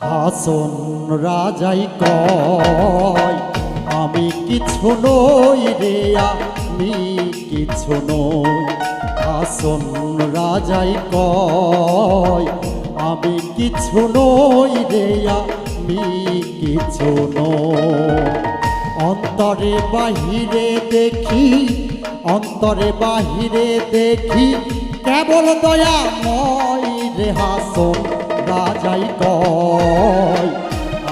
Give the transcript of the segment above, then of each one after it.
হাসন রাজাই কয়, আমি কিছু নই রে, আমি কিছু নই। হাসন রাজাই কয়, আমি কিছু নই রে, আমি কিছু নই। অন্তরে বাহিরে দেখি, অন্তরে বাহিরে দেখি, কেবল দয়াময় রে হাসন, রাজাই কয়,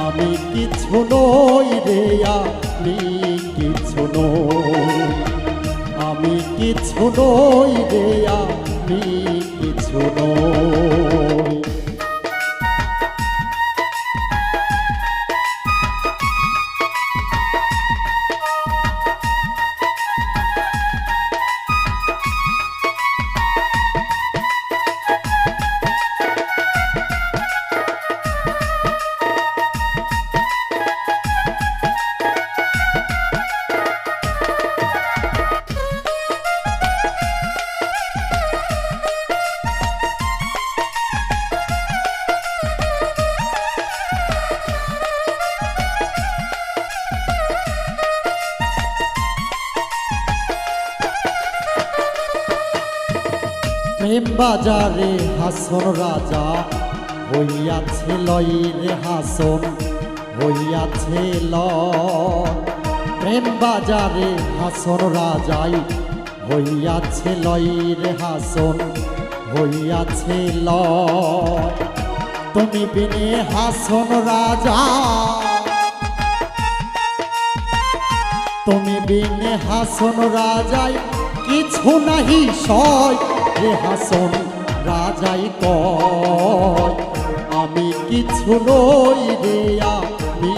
আমি কিছু নই রে আমি কিছু নই। আমি কিছু নই রে আমি কিছু নই। বাজারে হাসন রাজা, হইয়াছে লই রে হাসন, হইয়াছে লয় প্রেম বাজারে হাসন রাজাই, হইয়াছে লই রে হাসন, হইয়াছে লয় তুমি বিনে হাসন রাজা, তুমি বিনে হাসন রাজাই, কিছু নাহি সয়। রে হাসন রাজাই কয়, আমি কিছু নই রে, আমি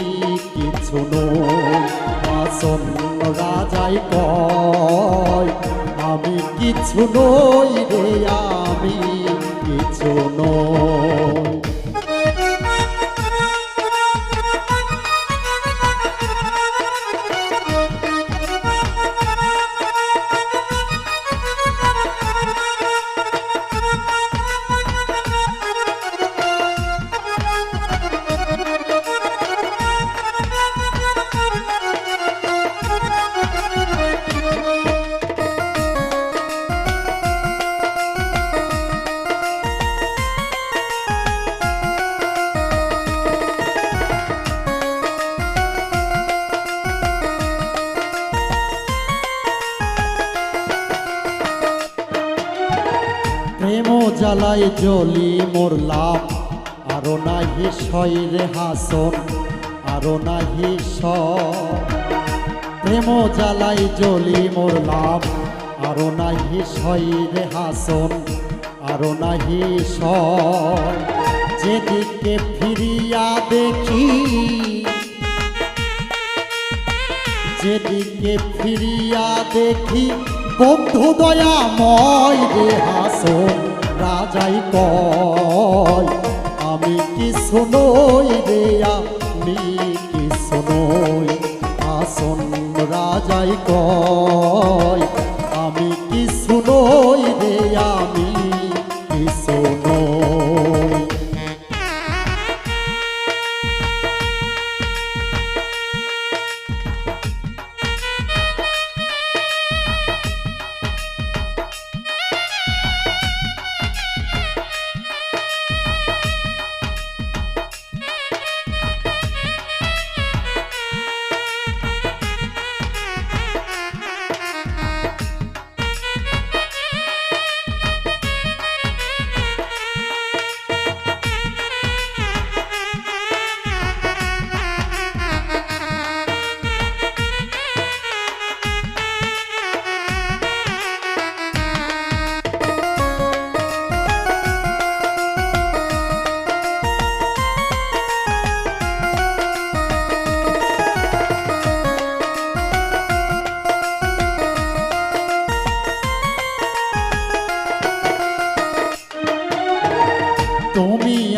কিছু নই। হাসন রাজাই কয়, আমি কিছু নই রে, আমি কিছু নই। প্রেম জ্বালাই জ্বলি মরলাম আরও নাহি শৈরে হাসন, আরও নাহি স প্রেম জ্বালাই জ্বলি লাভ, আরও নাহি শৈরে হাসন, আরও নাহি স যেদিকে ফিরিয়া দেখি, যেদিকে ফিরিয়া দেখি, বন্ধু দয়াময় রে হাসো রাজাই কয় আমি কি শুনই রে আমি কি শুনই আসন রাজাই কয়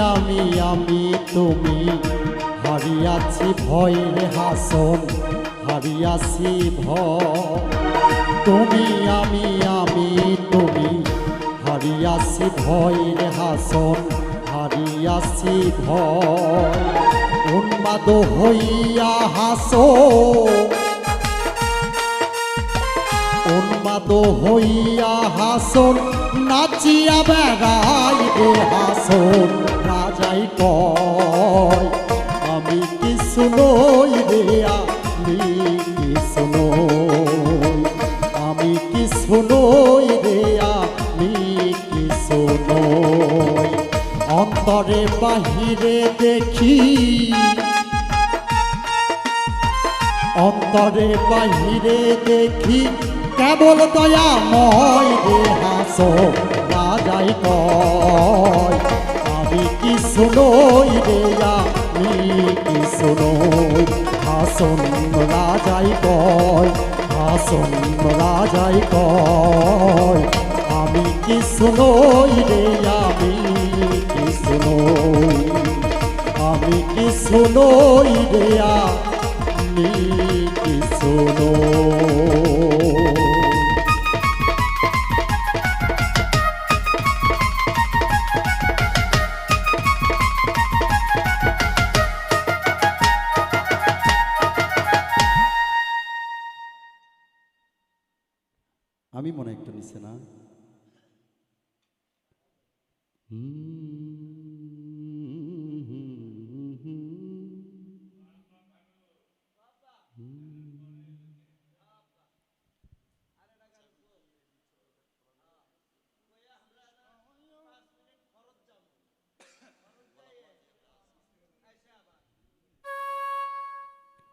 আমি আমি তুমি। হারিয়াছি ভয়ের হাসন, হারিয়াছি ভয়। তুমি, আমি আমি তুমি। হারি হারিয়াছি ভয় রে হাসন, হারিয়াছি ভয়। উন্মাদ হইয়া হাসো। উন্মাদ হইয়া হাসন, নাচিয়া বেড়াই হাসন। রাজাই কয়। আমি কি শুনই রে, আমি কি শুনই আমি কি শুনই রে, আমি কি শুনই অন্তরে বাহিরে দেখি, অন্তরে বাহিরে দেখি, কেবল দয়াময় রে হাস রাজাই কয়। আমি কি শুনই রে আমি কি শুনই হাসন রাজাই কয় হাসন রাজাই কয়। আমি কি শুনই রে, আমি কি শুনই? আমি কি শুনই রে, আমি কি শুনো আমি মনে একটু নিচে না।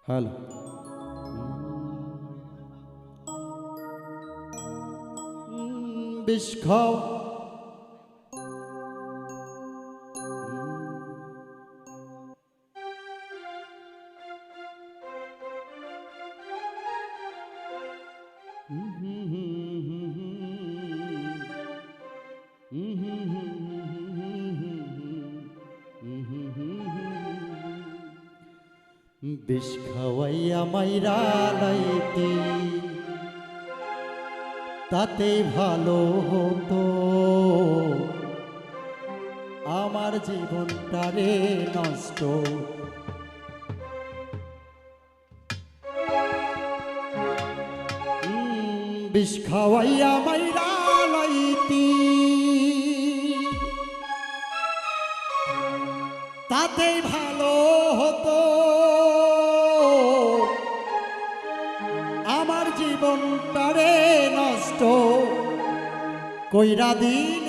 হ্যালো। বিষ খাও। বিষ খাওয়াইয়া মাইরা লাইতি তাতে ভালো হতো। আমার জীবনটারে নষ্ট। বিষ খাওয়াইয়া মাইরা লাইতি। তাতেই ভালো কইরা দিল